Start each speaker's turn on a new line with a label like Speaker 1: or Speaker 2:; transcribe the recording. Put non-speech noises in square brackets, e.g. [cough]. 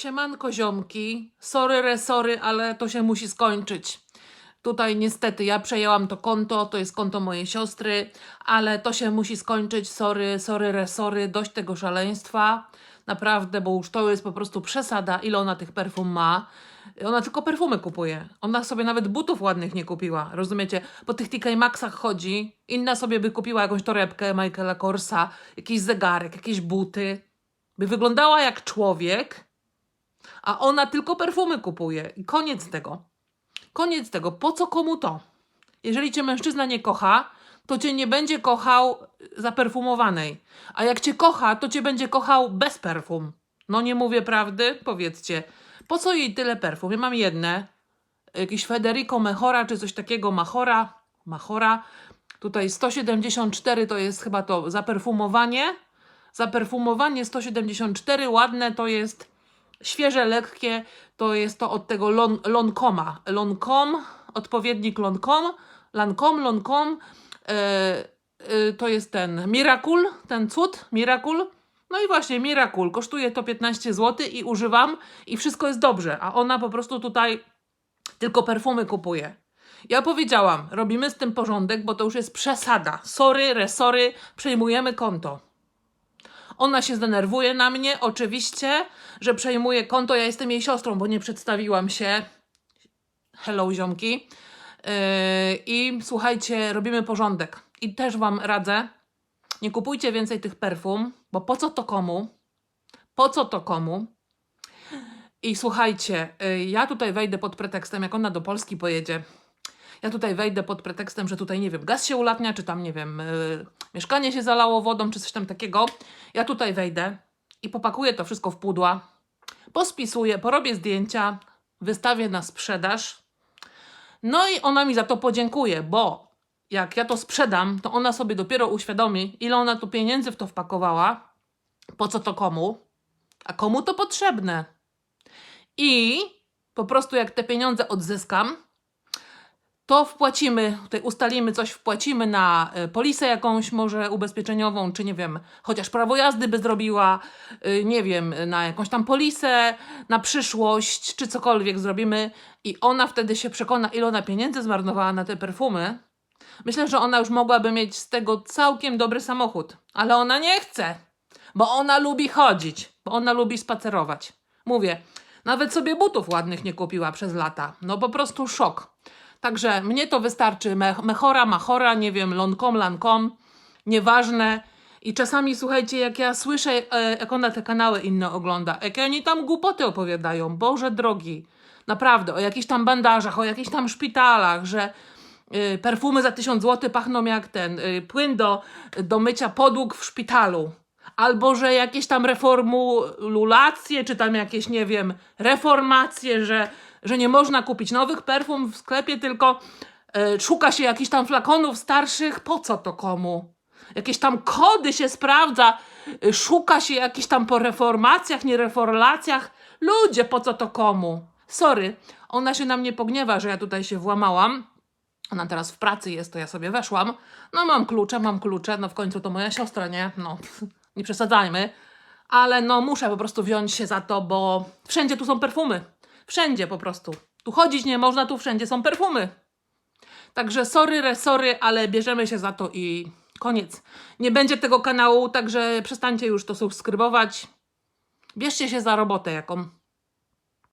Speaker 1: Siemanko ziomki, sorry resory, ale to się musi skończyć. Tutaj niestety ja przejęłam to konto, to jest konto mojej siostry, ale to się musi skończyć, sorry, sorry resory, dość tego szaleństwa. Naprawdę, bo już to jest po prostu przesada, ile ona tych perfum ma. Ona tylko perfumy kupuje. Ona sobie nawet butów ładnych nie kupiła, rozumiecie? Po tych TK Maxach chodzi, inna sobie by kupiła jakąś torebkę Michaela Korsa, jakiś zegarek, jakieś buty. By wyglądała jak człowiek, a ona tylko perfumy kupuje. I koniec tego. Koniec tego. Po co komu to? Jeżeli cię mężczyzna nie kocha, to cię nie będzie kochał zaperfumowanej. A jak cię kocha, to cię będzie kochał bez perfum. No nie mówię prawdy? Powiedzcie. Po co jej tyle perfum? Ja mam jedne. Jakiś Federico Mejora czy coś takiego. Machora. Machora. Tutaj 174 to jest chyba to zaperfumowanie. Zaperfumowanie 174 ładne to jest świeże, lekkie, to jest to od tego lon, Loncoma. Loncom, odpowiednik Loncom, Lancome, Loncome, e, e, to jest ten Miracle, ten cud, Miracle. No i właśnie, Miracle, kosztuje to 15 zł i używam i wszystko jest dobrze, a ona po prostu tutaj tylko perfumy kupuje. Ja powiedziałam, robimy z tym porządek, bo to już jest przesada. Sorry, resory, przejmujemy konto. Ona się zdenerwuje na mnie, oczywiście, że przejmuje konto. Ja jestem jej siostrą, bo nie przedstawiłam się. Hello, ziomki. Yy, I słuchajcie, robimy porządek. I też Wam radzę, nie kupujcie więcej tych perfum, bo po co to komu? Po co to komu? I słuchajcie, yy, ja tutaj wejdę pod pretekstem, jak ona do Polski pojedzie. Ja tutaj wejdę pod pretekstem, że tutaj, nie wiem, gaz się ulatnia, czy tam, nie wiem, yy, mieszkanie się zalało wodą, czy coś tam takiego. Ja tutaj wejdę i popakuję to wszystko w pudła, pospisuję, porobię zdjęcia, wystawię na sprzedaż. No i ona mi za to podziękuje, bo jak ja to sprzedam, to ona sobie dopiero uświadomi, ile ona tu pieniędzy w to wpakowała, po co to komu, a komu to potrzebne. I po prostu jak te pieniądze odzyskam, to wpłacimy, tutaj ustalimy coś, wpłacimy na y, polisę jakąś może ubezpieczeniową, czy nie wiem, chociaż prawo jazdy by zrobiła, y, nie wiem, na jakąś tam polisę, na przyszłość, czy cokolwiek zrobimy i ona wtedy się przekona, ile ona pieniędzy zmarnowała na te perfumy. Myślę, że ona już mogłaby mieć z tego całkiem dobry samochód, ale ona nie chce, bo ona lubi chodzić, bo ona lubi spacerować. Mówię, nawet sobie butów ładnych nie kupiła przez lata. No po prostu szok. Także mnie to wystarczy. Me- Mechora, machora, nie wiem, lonkom, lankom, nieważne. I czasami, słuchajcie, jak ja słyszę, e, jak ona te kanały inne ogląda, jakie oni tam głupoty opowiadają, Boże drogi, naprawdę, o jakichś tam bandażach, o jakichś tam szpitalach, że y, perfumy za 1000 zł pachną jak ten y, płyn do, do mycia podłóg w szpitalu. Albo że jakieś tam reformulacje, czy tam jakieś, nie wiem, reformacje, że, że nie można kupić nowych perfum w sklepie, tylko e, szuka się jakichś tam flakonów starszych. Po co to komu? Jakieś tam kody się sprawdza, e, szuka się jakichś tam po reformacjach, niereformacjach. Ludzie, po co to komu? Sorry, ona się na mnie pogniewa, że ja tutaj się włamałam. Ona teraz w pracy jest, to ja sobie weszłam. No mam klucze, mam klucze, no w końcu to moja siostra, nie? No, [laughs] nie przesadzajmy. Ale no muszę po prostu wziąć się za to, bo wszędzie tu są perfumy. Wszędzie po prostu. Tu chodzić nie można, tu wszędzie są perfumy. Także sorry, resory, ale bierzemy się za to i koniec. Nie będzie tego kanału, także przestańcie już to subskrybować. Bierzcie się za robotę jaką.